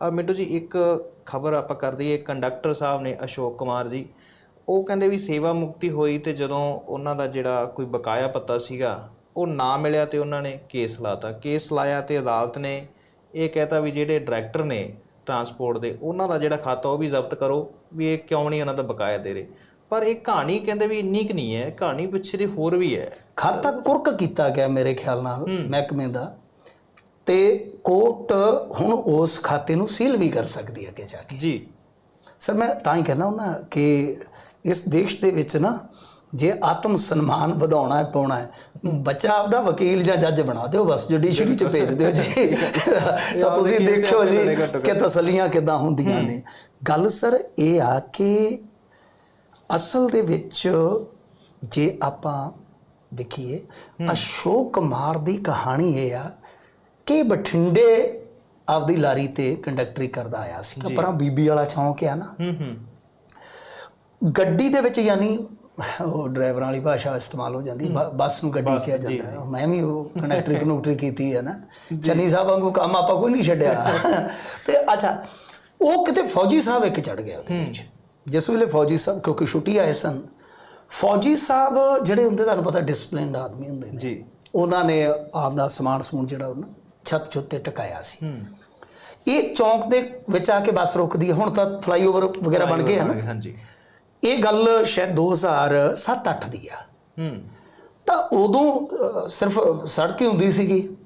ਮਿੰਟੂ ਜੀ ਇੱਕ ਖਬਰ ਆਪਾਂ ਕਰ ਦਈਏ ਕੰਡਕਟਰ ਸਾਹਿਬ ਨੇ ਅਸ਼ੋਕ ਕੁਮਾਰ ਜੀ। ਉਹ ਕਹਿੰਦੇ ਵੀ ਸੇਵਾ ਮੁਕਤੀ ਹੋਈ ਤੇ ਜਦੋਂ ਉਹਨਾਂ ਦਾ ਜਿਹੜਾ ਕੋਈ ਬਕਾਇਆ ਪੱਤਾ ਸੀਗਾ ਉਹ ਨਾ ਮਿਲਿਆ ਤੇ ਉਹਨਾਂ ਨੇ ਕੇਸ ਲਾਤਾ। ਕੇਸ ਲਾਇਆ ਤੇ ਅਦਾਲਤ ਨੇ ਇਹ ਕਹਿਤਾ ਵੀ ਜਿਹੜੇ ਡਾਇਰੈਕਟਰ ਨੇ ਟਰਾਂਸਪੋਰਟ ਦੇ ਉਹਨਾਂ ਦਾ ਜਿਹੜਾ ਖਾਤਾ ਉਹ ਵੀ ਜ਼ਬਤ ਕਰੋ ਵੀ ਇਹ ਕਿਉਂ ਨਹੀਂ ਉਹਨਾਂ ਦਾ ਬਕਾਇਆ ਦੇ ਰਹੇ। ਪਰ ਇਹ ਕਹਾਣੀ ਕਹਿੰਦੇ ਵੀ ਇੰਨੀ ਕੁ ਨਹੀਂ ਹੈ ਕਹਾਣੀ ਪਿੱਛੇ ਦੀ ਹੋਰ ਵੀ ਹੈ। ਖਾਤਾ ਕੁਰਕ ਕੀਤਾ ਗਿਆ ਮੇਰੇ ਖਿਆਲ ਨਾਲ ਮਹਿਕਮੇ ਦਾ। ਤੇ ਕੋਰਟ ਹੁਣ ਉਸ ਖਾਤੇ ਨੂੰ ਸੀਲ ਵੀ ਕਰ ਸਕਦੀ ਹੈ ਅੱਗੇ ਜਾ ਕੇ। ਜੀ। ਸਰ ਮੈਂ ਤਾਂ ਹੀ ਕਹਿੰਦਾ ਹਾਂ ਕਿ ਇਸ ਦੇਸ਼ ਦੇ ਵਿੱਚ ਨਾ ਜੇ ਆਤਮ ਸਨਮਾਨ ਵਧਾਉਣਾ ਹੈ ਪਾਉਣਾ ਹੈ ਬੱਚਾ ਆਪਦਾ ਵਕੀਲ ਜਾਂ ਜੱਜ ਬਣਾ ਦਿਓ ਬਸ ਜੁਡੀਸ਼ਰੀ ਚ ਭੇਜ ਦਿਓ ਜੀ। ਤਾਂ ਤੁਸੀਂ ਦੇਖਿਓ ਜੀ ਕਿ ਤਸੱਲੀਆਂ ਕਿਦਾਂ ਹੁੰਦੀਆਂ ਨੇ। ਗੱਲ ਸਰ ਇਹ ਆ ਕਿ ਅਸਲ ਦੇ ਵਿੱਚ ਜੇ ਆਪਾਂ ਦੇਖੀਏ ਅਸ਼ੋਕ ਕੁਮਾਰ ਦੀ ਕਹਾਣੀ ਇਹ ਆ ਕਿ ਬਠਿੰਡੇ ਆਪਦੀ ਲਾਰੀ ਤੇ ਕੰਡਕਟਰੀ ਕਰਦਾ ਆਇਆ ਸੀ। ਪਰਾਂ ਬੀਬੀ ਵਾਲਾ ਚੌਂਕ ਆ ਨਾ। ਹੂੰ ਹੂੰ। ਗੱਡੀ ਦੇ ਵਿੱਚ ਯਾਨੀ ਉਹ ਡਰਾਈਵਰਾਂ ਵਾਲੀ ਭਾਸ਼ਾ ਇਸਤੇਮਾਲ ਹੋ ਜਾਂਦੀ ਬੱਸ ਨੂੰ ਗੱਡੀ ਕਿਹਾ ਜਾਂਦਾ ਹੈ। ਮੈਂ ਵੀ ਉਹ ਕਨੈਕਟਰੀ ਕਨੈਕਟਰੀ ਕੀਤੀ ਹੈ ਨਾ। ਚੰਨੀ ਸਾਹਿਬ ਵਾਂਗੂ ਕੰਮ ਆਪਾਂ ਕੋਈ ਨਹੀਂ ਛੱਡਿਆ। ਤੇ ਅੱਛਾ ਉਹ ਕਿਤੇ ਫੌਜੀ ਸਾਹਿਬ ਇੱਕ ਚੜ ਗਿਆ ਉਹਦੇ ਵਿੱਚ। ਜਿਸ ਵੇਲੇ ਫੌਜੀ ਸਾਹਿਬ ਕਿਉਂਕਿ ਛੁੱਟੀ ਆਏ ਸਨ ਫੌਜੀ ਸਾਹਿਬ ਜਿਹੜੇ ਹੁੰਦੇ ਤੁਹਾਨੂੰ ਪਤਾ ਡਿਸਪਲਿਨਡ ਆਦਮੀ ਹੁੰਦੇ ਨੇ। ਜੀ। ਉਹਨਾਂ ਨੇ ਆਪਦਾ ਸਮਾਨ ਸਮੂਨ ਜਿਹੜਾ ਉਹਨਾਂ ਛੱਤ ਛੁੱਤੇ ਟਿਕਾਇਆ ਸੀ। ਹੂੰ। ਇਹ ਚੌਂਕ ਦੇ ਵਿੱਚ ਆ ਕੇ ਬੱਸ ਰੁਕਦੀ ਹੈ। ਹੁਣ ਤਾਂ ਫਲਾਈਓਵਰ ਵਗੈਰਾ ਬਣ ਗਏ ਹਨ ਹਾਂਜੀ। ਇਹ ਗੱਲ ਸ਼ਾਇਦ 2007-8 ਦੀ ਆ। ਹੂੰ। ਤਾਂ ਉਦੋਂ ਸਿਰਫ ਸੜਕ ਹੀ ਹੁੰਦੀ ਸੀਗੀ।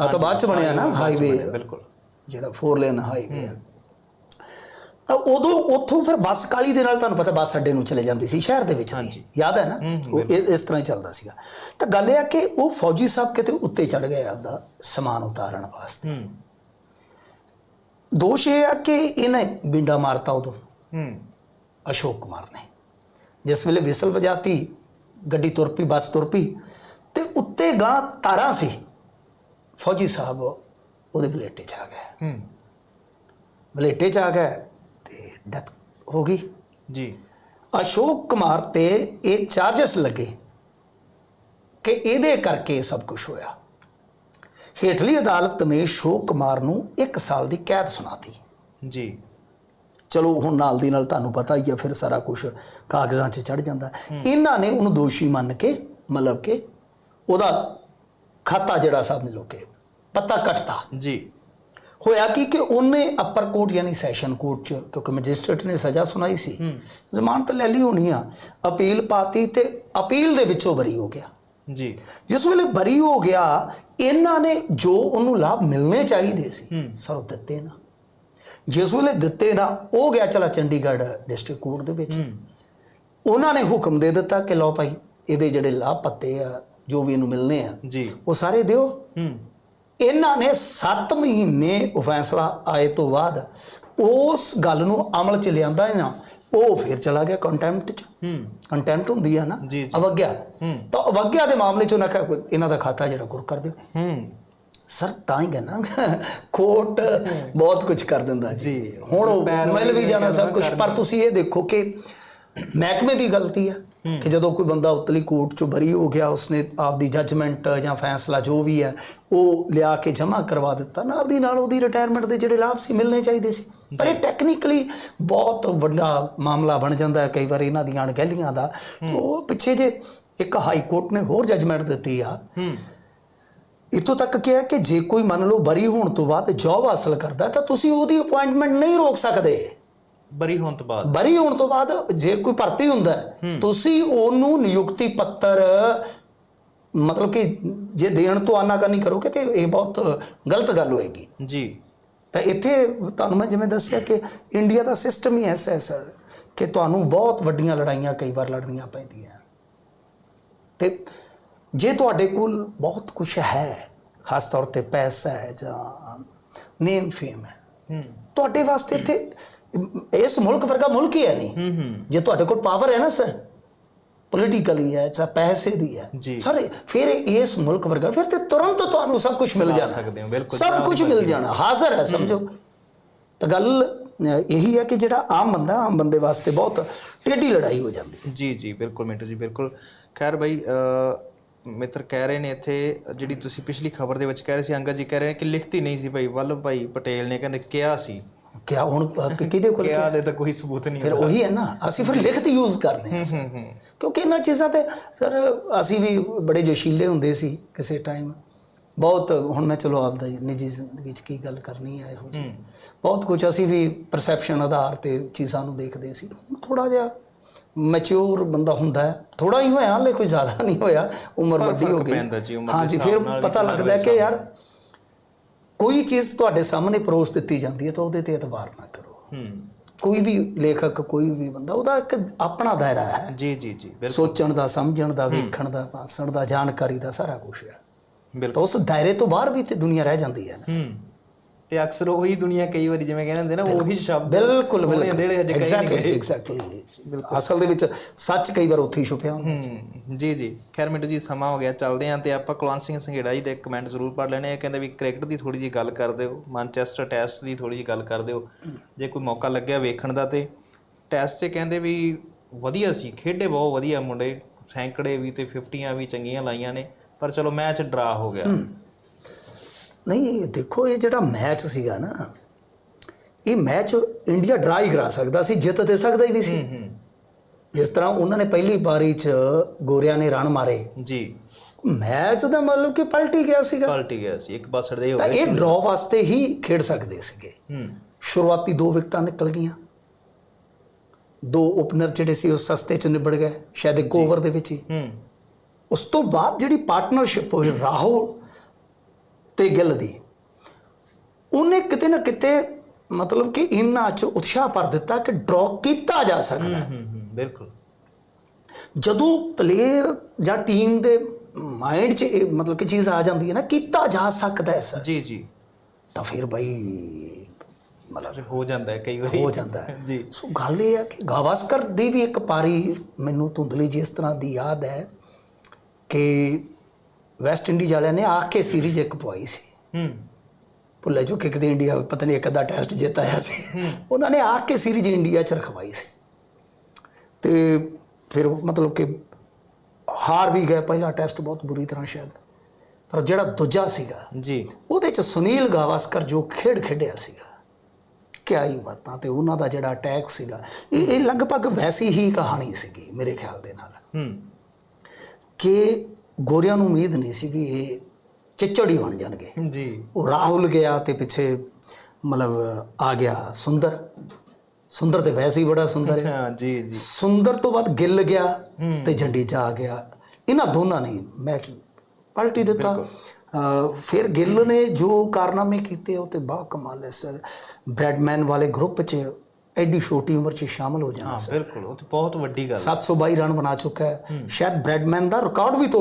ਆ ਤਾਂ ਬਾਅਦ ਚ ਬਣਿਆ ਨਾ ਹਾਈਵੇ ਬਿਲਕੁਲ। ਜਿਹੜਾ 4 ਲੇਨ ਹਾਈਵੇ ਆ। ਤਾਂ ਉਦੋਂ ਉੱਥੋਂ ਫਿਰ ਬੱਸ ਕਾਲੀ ਦੇ ਨਾਲ ਤੁਹਾਨੂੰ ਪਤਾ ਬੱਸ ਅੱਡੇ ਨੂੰ ਚਲੇ ਜਾਂਦੀ ਸੀ ਸ਼ਹਿਰ ਦੇ ਵਿੱਚ ਦੀ। ਯਾਦ ਹੈ ਨਾ? ਉਹ ਇਸ ਤਰ੍ਹਾਂ ਹੀ ਚੱਲਦਾ ਸੀਗਾ। ਤਾਂ ਗੱਲ ਇਹ ਆ ਕਿ ਉਹ ਫੌਜੀ ਸਾਹਿਬ ਕਿਤੇ ਉੱਤੇ ਚੜ ਗਏ ਆਪਦਾ ਸਮਾਨ ਉਤਾਰਨ ਵਾਸਤੇ। ਦੋਸ਼ ਇਹ ਆ ਕਿ ਇਹਨੇ ਬਿੰਡਾ ਮਾਰਤਾ ਉਦੋਂ। ਹੂੰ। ਅਸ਼ੋਕ ਕੁਮਾਰ ਨੇ। ਜਿਸ ਵੇਲੇ ਵਿਸਲ ਵਜਾਤੀ ਗੱਡੀ ਤੁਰ ਪਈ ਬੱਸ ਤੁਰ ਪਈ ਤੇ ਉੱਤੇ ਗਾਂ ਤਾਰਾਂ ਸੀ। ਫੌਜੀ ਸਾਹਿਬ ਉਹਦੇ ਬਲੇਟੇ 'ਚ ਆ ਗਏ। ਹੂੰ। ਬਲੇਟੇ 'ਚ ਆ ਗਏ। ਡੈਥ ਹੋ ਗਈ। ਜੀ। ਅਸ਼ੋਕ ਕੁਮਾਰ ਤੇ ਇਹ ਚਾਰਜਸ ਲੱਗੇ ਕਿ ਇਹਦੇ ਕਰਕੇ ਸਭ ਕੁਝ ਹੋਇਆ। ਹੇਠਲੀ ਅਦਾਲਤ ਨੇ ਅਸ਼ੋਕ ਕੁਮਾਰ ਨੂੰ 1 ਸਾਲ ਦੀ ਕੈਦ ਸੁਣਾਤੀ ਜੀ। ਚਲੋ ਹੁਣ ਨਾਲ ਦੀ ਨਾਲ ਤੁਹਾਨੂੰ ਪਤਾ ਹੀ ਆ ਫਿਰ ਸਾਰਾ ਕੁਝ ਕਾਗਜ਼ਾਂ 'ਚ ਚੜ ਜਾਂਦਾ। ਇਹਨਾਂ ਨੇ ਉਹਨੂੰ ਦੋਸ਼ੀ ਮੰਨ ਕੇ ਮਤਲਬ ਕਿ ਉਹਦਾ ਖਾਤਾ ਜਿਹੜਾ ਸਮਝ ਲਓ ਕਿ ਪੱਤਾ ਕੱਟਤਾ। ਜੀ। ਹੋਇਆ ਕੀ ਕਿ ਉਹਨੇ ਅਪਰ ਕੋਰਟ ਯਾਨੀ ਸੈਸ਼ਨ ਕੋਰਟ 'ਚ ਕਿਉਂਕਿ ਮੈਜਿਸਟ੍ਰੇਟ ਨੇ ਸਜ਼ਾ ਸੁਣਾਈ ਸੀ ਜ਼ਮਾਨਤ ਲੈ ਲਈ ਹੋਣੀ ਆ ਅਪੀਲ ਪਾਤੀ ਤੇ ਅਪੀਲ ਦੇ ਵਿੱਚੋਂ ਬਰੀ ਹੋ ਗਿਆ। ਜੀ। ਜਿਸ ਵੇਲੇ ਬਰੀ ਹੋ ਗਿਆ ਇਹਨਾਂ ਨੇ ਜੋ ਉਹਨੂੰ ਲਾਭ ਮਿਲਣੇ ਚਾਹੀਦੇ ਸੀ ਸਰ ਉਹ ਦਿੱਤੇ ਨਾ। ਜਿਸ ਵੇਲੇ ਦਿੱਤੇ ਨਾ ਉਹ ਗਿਆ ਚਲਾ ਚੰਡੀਗੜ੍ਹ ਡਿਸਟ੍ਰਿਕਟ ਕੋਰਟ ਦੇ ਵਿੱਚ। ਉਹਨਾਂ ਨੇ ਹੁਕਮ ਦੇ ਦਿੱਤਾ ਕਿ ਲਓ ਭਾਈ ਇਹਦੇ ਜਿਹੜੇ ਲਾਭ ਪੱਤੇ ਆ ਜੋ ਵੀ ਇਹਨੂੰ ਮਿਲਨੇ ਆ ਜੀ। ਉਹ ਸਾਰੇ ਦਿਓ। ਹੂੰ। ਇਹਨਾਂ ਨੇ 7 ਮਹੀਨੇ ਉਹ ਫੈਸਲਾ ਆਏ ਤੋਂ ਬਾਅਦ ਉਸ ਗੱਲ ਨੂੰ ਅਮਲ ਚ ਲਿਆਂਦਾ ਨਾ ਉਹ ਫਿਰ ਚਲਾ ਗਿਆ ਕੰਟੈਂਪਟ ਚ। ਹੂੰ। ਕੰਟੈਂਪਟ ਹੁੰਦੀ ਆ ਨਾ। ਅਵਗਿਆ। ਹੂੰ। ਤਾਂ ਅਵਗਿਆ ਦੇ ਮਾਮਲੇ ਚ ਉਹਨਾਂ ਕਿਹਾ ਇਹਨਾਂ ਦਾ ਖਾਤਾ ਜਿਹੜਾ ਗੁਰ ਕਰ ਦਿਓ ਹੂੰ। ਸਰ ਤਾਂ ਹੀ ਕਹਿੰਦਾ ਕੋਰਟ ਬਹੁਤ ਕੁਝ ਕਰ ਦਿੰਦਾ ਜੀ। ਹੁਣ ਉਹ ਮਿਲ ਵੀ ਜਾਣਾ ਸਭ ਕੁਝ ਪਰ ਤੁਸੀਂ ਇਹ ਦੇਖੋ ਕਿ ਮਹਿਕਮੇ ਦੀ ਗਲਤੀ ਆ। ਕਿ ਜਦੋਂ ਕੋਈ ਬੰਦਾ ਉਤਲੀ ਕੋਰਟ ਚੋਂ ਬਰੀ ਹੋ ਗਿਆ ਉਸਨੇ ਆਪਦੀ ਜੱਜਮੈਂਟ ਜਾਂ ਫੈਸਲਾ ਜੋ ਵੀ ਹੈ ਉਹ ਲਿਆ ਕੇ ਜਮ੍ਹਾਂ ਕਰਵਾ ਦਿੱਤਾ। ਨਾਲ ਦੀ ਨਾਲ ਉਹਦੀ ਰਿਟਾਇਰਮੈਂਟ ਦੇ ਜਿਹੜੇ ਲਾਭ ਸੀ ਮਿਲਣੇ ਚਾਹੀਦੇ ਸੀ। ਪਰ ਇਹ ਟੈਕਨੀਕਲੀ ਬਹੁਤ ਵੱਡਾ ਮਾਮਲਾ ਬਣ ਜਾਂਦਾ ਹੈ ਕਈ ਵਾਰ ਇਹਨਾਂ ਦੀਆਂ ਅਣਗਹਿਲੀਆਂ ਦਾ। ਉਹ ਪਿੱਛੇ ਜੇ ਇੱਕ ਹਾਈ ਕੋਰਟ ਨੇ ਹੋਰ ਜੱਜਮੈਂਟ ਦਿੱਤੀ ਆ। ਇਤੋਂ ਤੱਕ ਕਿਹਾ ਕਿ ਜੇ ਕੋਈ ਮੰਨ ਲਓ ਬਰੀ ਹੋਣ ਤੋਂ ਬਾਅਦ ਜੌਬ ਹਾਸਲ ਕਰਦਾ ਤਾਂ ਤੁਸੀਂ ਉਹਦੀ ਅਪਾਇੰਟਮੈਂਟ ਨਹੀਂ ਰੋਕ ਸਕਦੇ। ਬਰੀ ਹੋਣ ਤੋਂ ਬਾਅਦ। ਬਰੀ ਹੋਣ ਤੋਂ ਬਾਅਦ ਜੇ ਕੋਈ ਭਰਤੀ ਹੁੰਦਾ ਤੁਸੀਂ ਉਹਨੂੰ ਨਿਯੁਕਤੀ ਪੱਤਰ ਮਤਲਬ ਕਿ ਜੇ ਦੇਣ ਤੋਂ ਆਨਾਕਾਨੀ ਕਰੋਗੇ ਤੇ ਇਹ ਬਹੁਤ ਗਲਤ ਗੱਲ ਹੋਏਗੀ। ਜੀ। ਤਾਂ ਇੱਥੇ ਤੁਹਾਨੂੰ ਮੈਂ ਜਿਵੇਂ ਦੱਸਿਆ ਕਿ ਇੰਡੀਆ ਦਾ ਸਿਸਟਮ ਹੀ ਐਸਾ ਹੈ ਸਰ ਕਿ ਤੁਹਾਨੂੰ ਬਹੁਤ ਵੱਡੀਆਂ ਲੜਾਈਆਂ ਕਈ ਵਾਰ ਲੜਨੀਆਂ ਪੈਂਦੀਆਂ। ਤੇ ਜੇ ਤੁਹਾਡੇ ਕੋਲ ਬਹੁਤ ਕੁਝ ਹੈ ਖਾਸ ਤੌਰ ਤੇ ਪੈਸਾ ਹੈ ਜਾਂ ਨੇਮ ਫੇਮ ਹੂੰ। ਤੁਹਾਡੇ ਵਾਸਤੇ ਇੱਥੇ ਇਸ ਮੁਲਕ ਵਰਗਾ ਮੁਲਕ ਹੀ ਹੈ ਨਹੀਂ। ਹੂੰ ਹੂੰ। ਜੇ ਤੁਹਾਡੇ ਕੋਲ ਪਾਵਰ ਹੈ ਨਾ ਸਰ ਪੋਲੀਟੀਕਲੀ ਹੈ ਜਾਂ ਪੈਸੇ ਦੀ ਹੈ। ਜੀ। ਸਰ ਫਿਰ ਇਸ ਮੁਲਕ ਵਰਗਾ ਫਿਰ ਤੇ ਤੁਰੰਤ ਤੁਹਾਨੂੰ ਸਭ ਕੁਝ ਮਿਲ ਜਾਣਾ। ਸਕਦੇ ਹੋ, ਬਿਲਕੁਲ, ਸਭ ਕੁਝ ਮਿਲ ਜਾਣਾ। ਹਾਜ਼ਰ ਹੈ ਸਮਝੋ। ਤਾਂ ਗੱਲ ਇਹੀ ਹੈ ਕਿ ਜਿਹੜਾ ਆਮ ਬੰਦਾ ਆਮ ਬੰਦੇ ਵਾਸਤੇ ਬਹੁਤ ਟੇਢੀ ਲੜਾਈ ਹੋ ਜਾਂਦੀ ਹੈ। ਜੀ ਜੀ ਬਿਲਕੁਲ ਮਿੰਟੂ ਜੀ ਬਿਲਕੁਲ। ਖੈਰ ਭਾਈ ਮਿੱਤਰ ਕਹਿ ਰਹੇ ਨੇ ਇੱਥੇ ਜਿਹੜੀ ਤੁਸੀਂ ਪਿਛਲੀ ਖਬਰ ਦੇ ਵਿੱਚ ਕਹਿ ਰਹੇ ਸੀ ਅੰਗਦ ਜੀ ਕਹਿ ਰਹੇ ਨੇ ਕਿ ਲਿਖਤੀ ਨਹੀਂ ਸੀ ਭਾਈ ਵੱਲਭ ਭਾਈ ਪਟੇਲ ਨੇ ਕਹਿੰਦੇ ਕਿਹਾ ਸੀ ਕਿਆ ਹੁਣ ਕਿਹਦੇ ਕੋਲ ਕਿਹਾ ਦੇ ਤਾਂ ਕੋਈ ਸਬੂਤ ਨਹੀਂ ਫਿਰ ਉਹੀ ਹੈ ਨਾ ਅਸੀਂ ਫਿਰ ਲਿਖਤ ਯੂਜ਼ ਕਰਦੇ ਹਾਂ ਹੂੰ ਹੂੰ। ਕਿਉਂਕਿ ਇਹਨਾਂ ਚੀਜ਼ਾਂ ਤੇ ਸਰ ਅਸੀਂ ਵੀ ਬੜੇ ਜੋਸ਼ੀਲੇ ਹੁੰਦੇ ਸੀ ਕਿਸੇ ਟਾਈਮ ਬਹੁਤ ਹੁਣ ਮੈਂ ਚਲੋ ਆਪਦਾ ਨਿੱਜੀ ਜ਼ਿੰਦਗੀ 'ਚ ਕੀ ਗੱਲ ਕਰਨੀ ਹੈ ਇਹੋ ਜਿਹੀ। ਹੂੰ। ਬਹੁਤ ਕੁਝ ਅਸੀਂ ਵੀ ਪਰਸੈਪਸ਼ਨ ਆਧਾਰ ਤੇ ਚੀਜ਼ਾਂ ਨੂੰ ਦੇਖਦੇ ਸੀ। ਥੋੜਾ ਜਿਹਾ ਮੈਚੁਰ ਬੰਦਾ ਹੁੰਦਾ ਹੈ। ਥੋੜਾ ਹੀ ਹੋਇਆ ਹਾਲੇ ਕੋਈ ਜ਼ਿਆਦਾ ਨਹੀਂ ਹੋਇਆ। ਉਮਰ ਵੱਡੀ ਹੋ ਗਈ। ਪੈਂਦਾ ਜੀ, ਫਿਰ ਪਤਾ ਲੱਗਦਾ ਹੈ ਕਿ ਯਾਰ ਕੋਈ ਚੀਜ਼ ਤੁਹਾਡੇ ਸਾਹਮਣੇ ਪਰੋਸ ਦਿੱਤੀ ਜਾਂਦੀ ਹੈ ਤਾਂ ਉਹਦੇ ਤੇ ਇਤਬਾਰ ਨਾ ਕਰੋ। ਹੂੰ। ਕੋਈ ਵੀ ਲੇਖਕ ਕੋਈ ਵੀ ਬੰਦਾ ਉਹਦਾ ਇੱਕ ਆਪਣਾ ਦਾਇਰਾ ਹੈ। ਜੀ ਜੀ ਜੀ ਬਿਲਕੁਲ। ਸੋਚਣ ਦਾ ਸਮਝਣ ਦਾ ਵੇਖਣ ਦਾ ਭਾਸ਼ਣ ਦਾ ਜਾਣਕਾਰੀ ਦਾ ਸਾਰਾ ਕੁਝ ਹੈ। ਬਿਲਕੁਲ। ਉਸ ਦਾਇਰੇ ਤੋਂ ਬਾਹਰ ਵੀ ਤੇ ਦੁਨੀਆ ਰਹਿ ਜਾਂਦੀ ਹੈ। ਹੂੰ। ਤੇ ਅਕਸਰ ਉਹੀ ਦੁਨੀਆ ਕਈ ਵਾਰੀ ਜਿਵੇਂ ਕਹਿੰਦੇ ਹੁੰਦੇ ਨਾ ਉਹੀ ਸ਼ਬਦ ਬਿਲਕੁਲ ਬਿਲਕੁਲ ਜਿਹੜੇ ਹਜੇ ਕਹੀ ਨਹੀਂ ਗਏ। ਐਗਜ਼ੈਕਟਲੀ ਅਸਲ ਦੇ ਵਿੱਚ ਸੱਚ ਕਈ ਵਾਰ ਉੱਥੇ ਹੀ ਛੁਪਿਆ ਹੁੰਦਾ। ਜੀ ਜੀ। ਖੈਰ ਮਿੰਟੂ ਜੀ ਸਮਾਂ ਹੋ ਗਿਆ ਚੱਲਦੇ ਆਂ ਤੇ ਆਪਾਂ ਕੁਲਵੰਤ ਸਿੰਘ ਸੰਘੇੜਾ ਜੀ ਦੇ ਕਮੈਂਟ ਜ਼ਰੂਰ ਪੜ੍ਹ ਲੈਣੇ ਆ। ਕਹਿੰਦੇ ਵੀ ਕ੍ਰਿਕਟ ਦੀ ਥੋੜੀ ਜੀ ਗੱਲ ਕਰ ਦਿਓ ਮੈਨਚੈਸਟਰ ਟੈਸਟ ਦੀ ਥੋੜੀ ਜੀ ਗੱਲ ਕਰ ਦਿਓ ਜੇ ਕੋਈ ਮੌਕਾ ਲੱਗਿਆ ਵੇਖਣ ਦਾ ਤੇ। ਟੈਸਟ 'ਚ ਕਹਿੰਦੇ ਵੀ ਵਧੀਆ ਸੀ ਖੇਡੇ ਬਹੁਤ ਵਧੀਆ ਮੁੰਡੇ ਸੈਂਕੜੇ ਵੀ ਤੇ 50ਾਂ ਵੀ ਚੰਗੀਆਂ ਲਾਈਆਂ ਨੇ ਪਰ ਚਲੋ ਮੈਚ ਡਰਾ ਹੋ ਗਿਆ। ਨਹੀਂ ਦੇਖੋ ਇਹ ਜਿਹੜਾ ਮੈਚ ਸੀਗਾ ਨਾ ਇਹ ਮੈਚ ਇੰਡੀਆ ਡਰਾ ਹੀ ਕਰਾ ਸਕਦਾ ਸੀ ਜਿੱਤ ਤੇ ਸਕਦਾ ਹੀ ਨਹੀਂ ਸੀ। ਜਿਸ ਤਰ੍ਹਾਂ ਉਹਨਾਂ ਨੇ ਪਹਿਲੀ ਪਾਰੀ 'ਚ ਗੋਰਿਆਂ ਨੇ ਰਨ ਮਾਰੇ। ਜੀ। ਮੈਚ ਦਾ ਮਤਲਬ ਕਿ ਪਲਟ ਗਿਆ ਸੀਗਾ। ਪਲਟ ਗਿਆ ਸੀ ਇੱਕ ਪਾਸੜ ਦੇ ਹੋ ਗਏ ਇਹ ਡਰਾਅ ਵਾਸਤੇ ਹੀ ਖੇਡ ਸਕਦੇ ਸੀਗੇ। ਹੂੰ। ਸ਼ੁਰੂਆਤੀ ਦੋ ਵਿਕਟਾਂ ਨਿਕਲ ਗਈਆਂ। ਦੋ ਓਪਨਰ ਜਿਹੜੇ ਸੀ ਉਹ ਸਸਤੇ ਚ ਨਿਬੜ ਗਏ ਸ਼ਾਇਦ ਇੱਕ ਓਵਰ ਦੇ ਵਿੱਚ ਹੀ। ਹੂੰ। ਉਸ ਤੋਂ ਬਾਅਦ ਜਿਹੜੀ ਪਾਰਟਨਰਸ਼ਿਪ ਹੋਈ ਰਾਹੁਲ ਤੇ ਗਿੱਲ ਦੀ। ਉਹਨੇ ਕਿਤੇ ਨਾ ਕਿਤੇ ਮਤਲਬ ਕਿ ਇਹਨਾਂ 'ਚ ਉਤਸ਼ਾਹ ਭਰ ਦਿੱਤਾ ਕਿ ਡਰਾਅ ਕੀਤਾ ਜਾ ਸਕਦਾ ਹੈ। ਬਿਲਕੁਲ। ਜਦੋਂ ਪਲੇਅਰ ਜਾਂ ਟੀਮ ਦੇ ਮਾਈਂਡ 'ਚ ਇਹ ਮਤਲਬ ਕਿ ਚੀਜ਼ ਆ ਜਾਂਦੀ ਹੈ ਨਾ ਕੀਤਾ ਜਾ ਸਕਦਾ ਹੈ ਸਰ ਜੀ ਜੀ। ਤਾਂ ਫਿਰ ਬਈ ਮਤਲਬ ਹੋ ਜਾਂਦਾ ਹੈ ਕਈ ਵਾਰੀ। ਹੋ ਜਾਂਦਾ ਹੈ। ਜੀ। ਸੋ ਗੱਲ ਇਹ ਹੈ ਕਿ ਗਾਵਸਕਰ ਦੀ ਵੀ ਇੱਕ ਪਾਰੀ ਮੈਨੂੰ ਧੁੰਦਲੀ ਜੀ ਇਸ ਤਰ੍ਹਾਂ ਦੀ ਯਾਦ ਹੈ ਕਿ ਵੈਸਟ ਇੰਡੀਜ਼ ਵਾਲਿਆਂ ਨੇ ਆ ਕੇ ਸੀਰੀਜ਼ ਇੱਕ ਪਵਾਈ ਸੀ। ਹੂੰ। ਭੁੱਲੇ ਜੋ ਕਿ ਕਦੇ ਇੰਡੀਆ ਪਤਾ ਨਹੀਂ ਇੱਕ ਅੱਧਾ ਟੈਸਟ ਜਿੱਤ ਆਇਆ ਸੀ। ਉਹਨਾਂ ਨੇ ਆ ਕੇ ਸੀਰੀਜ਼ ਇੰਡੀਆ 'ਚ ਰਖਵਾਈ ਸੀ। ਤੇ ਫਿਰ ਮਤਲਬ ਕਿ ਹਾਰ ਵੀ ਗਏ। ਪਹਿਲਾ ਟੈਸਟ ਬਹੁਤ ਬੁਰੀ ਤਰ੍ਹਾਂ ਸ਼ਾਇਦ। ਪਰ ਜਿਹੜਾ ਦੂਜਾ ਸੀਗਾ ਜੀ। ਉਹਦੇ 'ਚ ਸੁਨੀਲ ਗਾਵਸਕਰ ਜੋ ਖੇਡ ਖੇਡਿਆ ਸੀਗਾ ਕਿਆ ਹੀ ਬਾਤਾਂ ਤੇ ਉਹਨਾਂ ਦਾ ਜਿਹੜਾ ਅਟੈਕ ਸੀਗਾ ਇਹ ਇਹ ਲਗਭਗ ਵੈਸੀ ਹੀ ਕਹਾਣੀ ਸੀਗੀ ਮੇਰੇ ਖਿਆਲ ਦੇ ਨਾਲ। ਹੂੰ। ਕਿ ਗੋਰਿਆਂ ਨੂੰ ਉਮੀਦ ਨਹੀਂ ਸੀ ਵੀ ਇਹ ਚਿੱਚੜ ਹੀ ਬਣ ਜਾਣਗੇ। ਜੀ। ਉਹ ਰਾਹੁਲ ਗਿਆ ਤੇ ਪਿੱਛੇ ਮਤਲਬ ਆ ਗਿਆ ਸੁੰਦਰ। ਸੁੰਦਰ ਤੇ ਵੈਸੇ ਹੀ ਬੜਾ ਸੁੰਦਰ ਹੈ। ਹਾਂ ਜੀ ਜੀ। ਸੁੰਦਰ ਤੋਂ ਬਾਅਦ ਗਿੱਲ ਗਿਆ ਤੇ ਜੰਡੇਜਾ ਆ ਗਿਆ। ਇਹਨਾਂ ਦੋਨਾਂ ਨੇ ਮੈਚ ਪਲਟੀ ਦਿੱਤਾ। ਫਿਰ ਗਿੱਲ ਨੇ ਜੋ ਕਾਰਨਾਮੇ ਕੀਤੇ ਉਹ ਤੇ ਬਾ ਕਮਾਲ ਹੈ ਸਰ। ਬ੍ਰੈਡਮੈਨ ਵਾਲੇ ਗਰੁੱਪ 'ਚ ਐਡੀ ਛੋਟੀ ਉਮਰ 'ਚ ਸ਼ਾਮਲ ਹੋ ਜਾਣਾ ਹਾਂ ਬਿਲਕੁਲ ਉਹ ਤੇ ਬਹੁਤ ਵੱਡੀ ਗੱਲ 722 ਰਨ ਬਣਾ ਚੁੱਕਾ ਹੈ। ਸ਼ਾਇਦ ਬ੍ਰੈਡਮੈਨ ਦਾ ਰਿਕਾਰਡ ਵੀ